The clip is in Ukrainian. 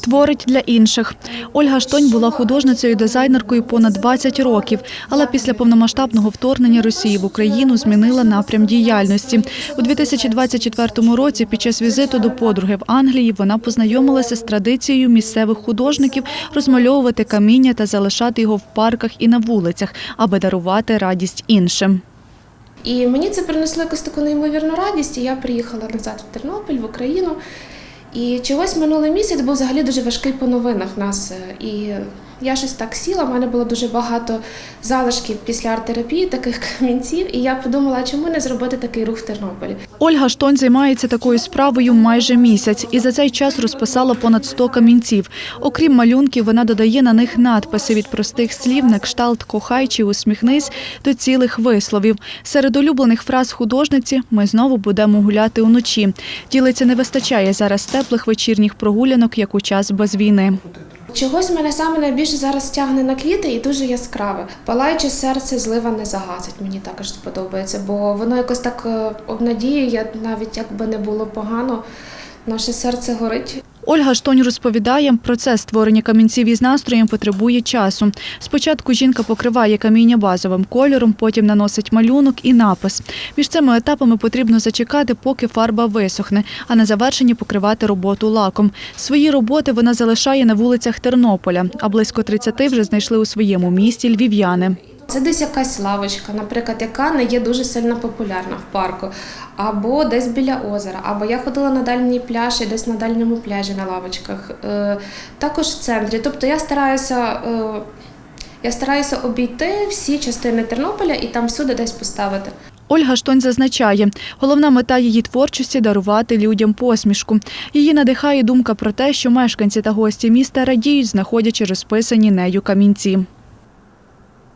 Творить для інших. Ольга Штонь була художницею і дизайнеркою понад 20 років, але після повномасштабного вторгнення Росії в Україну змінила напрям діяльності. У 2024 році під час візиту до подруги в Англії вона познайомилася з традицією місцевих художників розмальовувати каміння та залишати його в парках і на вулицях, аби дарувати радість іншим. І мені це принесло якусь таку неймовірну радість. І я приїхала назад в Тернопіль, в Україну. І чогось минулий місяць був взагалі дуже важкий по новинах нас. І я щось так сіла, в мене було дуже багато залишків після арт-терапії, таких камінців. І я подумала, чому не зробити такий рух в Тернополі? Ольга Штонь займається такою справою майже місяць і за цей час розписала понад 100 камінців. Окрім малюнків, вона додає на них надписи від простих слів на кшталт «кохай» чи «усміхнись» до цілих висловів. Серед улюблених фраз художниці «Ми знову будемо гуляти уночі». Ділиться не вистачає зараз теплих вечірніх прогулянок, як у час без війни. Чогось мене саме найбільше зараз тягне на квіти і дуже яскраве. Палаюче серце злива не загасить. Мені також сподобається, бо воно якось так е, обнадіює, навіть якби не було погано, наше серце горить. Ольга Штонь розповідає, процес створення камінців із настроєм потребує часу. Спочатку жінка покриває каміння базовим кольором, потім наносить малюнок і напис. Між цими етапами потрібно зачекати, поки фарба висохне, а на завершенні покривати роботу лаком. Свої роботи вона залишає на вулицях Тернополя, а близько 30 вже знайшли у своєму місті львів'яни. Це десь якась лавочка, наприклад, яка не є дуже сильно популярна в парку, або десь біля озера, або я ходила на дальній пляж і десь на дальньому пляжі на лавочках, Е, також в центрі. Тобто я стараюся. е, Я стараюся обійти всі частини Тернополя і там всюди десь поставити. Ольга Штонь зазначає, головна мета її творчості дарувати людям посмішку. Її надихає думка про те, що мешканці та гості міста радіють, знаходячи розписані нею камінці.